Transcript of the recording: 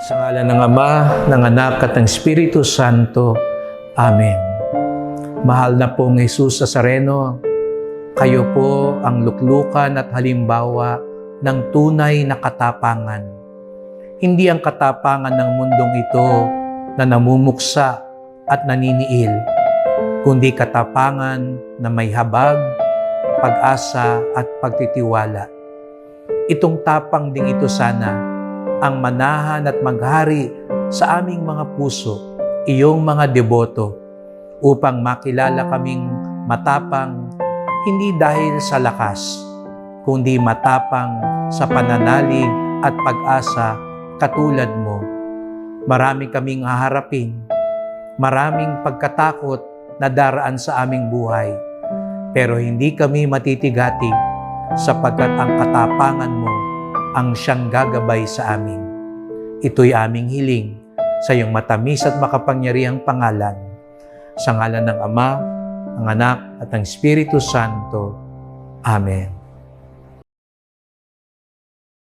Sa ngalan ng Ama, ng Anak at ng Espiritu Santo. Amen. Mahal na pong Jesus sa Sareno, kayo po ang luklukan at halimbawa ng tunay na katapangan. Hindi ang katapangan ng mundong ito na namumuksa at naniniil, kundi katapangan na may habag, pag-asa at pagtitiwala. Itong tapang ding ito sana ang manahan at maghari sa aming mga puso, iyong mga deboto, upang makilala kaming matapang hindi dahil sa lakas, kundi matapang sa pananalig at pag-asa katulad mo. Marami kaming haharapin, maraming pagkatakot na daraan sa aming buhay, pero hindi kami matitigating sapagkat ang katapangan mo ang siyang gagabay sa amin. Ito'y aming hiling sa iyong matamis at makapangyarihang pangalan. Sa ngalan ng Ama, ng Anak at ng Espiritu Santo. Amen.